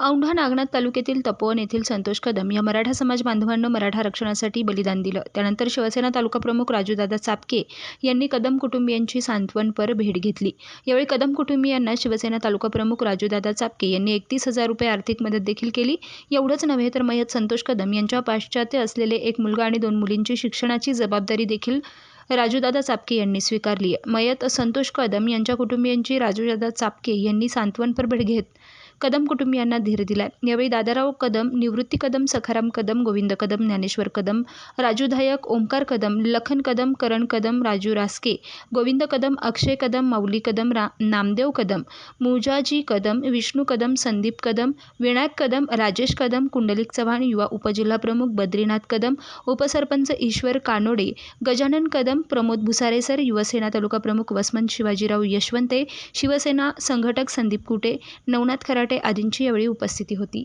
औंढा नागनाथ तालुक्यातील तपोवन येथील संतोष कदम या मराठा समाज बांधवांना मराठा आरक्षणासाठी बलिदान दिलं. त्यानंतर शिवसेना तालुका प्रमुख राजूदादा चापके यांनी कदम कुटुंबियांची सांत्वनपर भेट घेतली. यावेळी कदम कुटुंबियांना शिवसेना तालुका प्रमुख राजूदादा चापके यांनी एकतीस हजार रुपये आर्थिक मदत देखील केली. एवढंच नव्हे तर मयत संतोष कदम यांच्या पाश्चात्य असलेले एक मुलगा आणि दोन मुलींची शिक्षणाची जबाबदारी देखील राजूदादा चापके यांनी स्वीकारली. मयत संतोष कदम यांच्या कुटुंबियांची राजूदादा चापके यांनी सांत्वनपर भेट घेत कदम कुटुंबियांना धीर दिलाय. यावेळी दादाराव कदम निवृत्ती कदम सखाराम कदम गोविंद कदम ज्ञानेश्वर कदम राजू धायक ओंकार कदम लखन कदम करण कदम राजू रासके गोविंद कदम अक्षय कदम माऊली कदम रा नामदेव कदम मुजाजी कदम विष्णू कदम संदीप कदम विनायक कदम राजेश कदम कुंडलिक चव्हाण युवा उपजिल्हाप्रमुख बद्रीनाथ कदम उपसरपंच ईश्वर कानोडे गजानन कदम प्रमोद भुसारेसर युवसेना तालुका प्रमुख वसमंत शिवाजीराव यशवंते शिवसेना संघटक संदीप कुटे नवनाथ खराटे आदींची यावेळी उपस्थिती होती.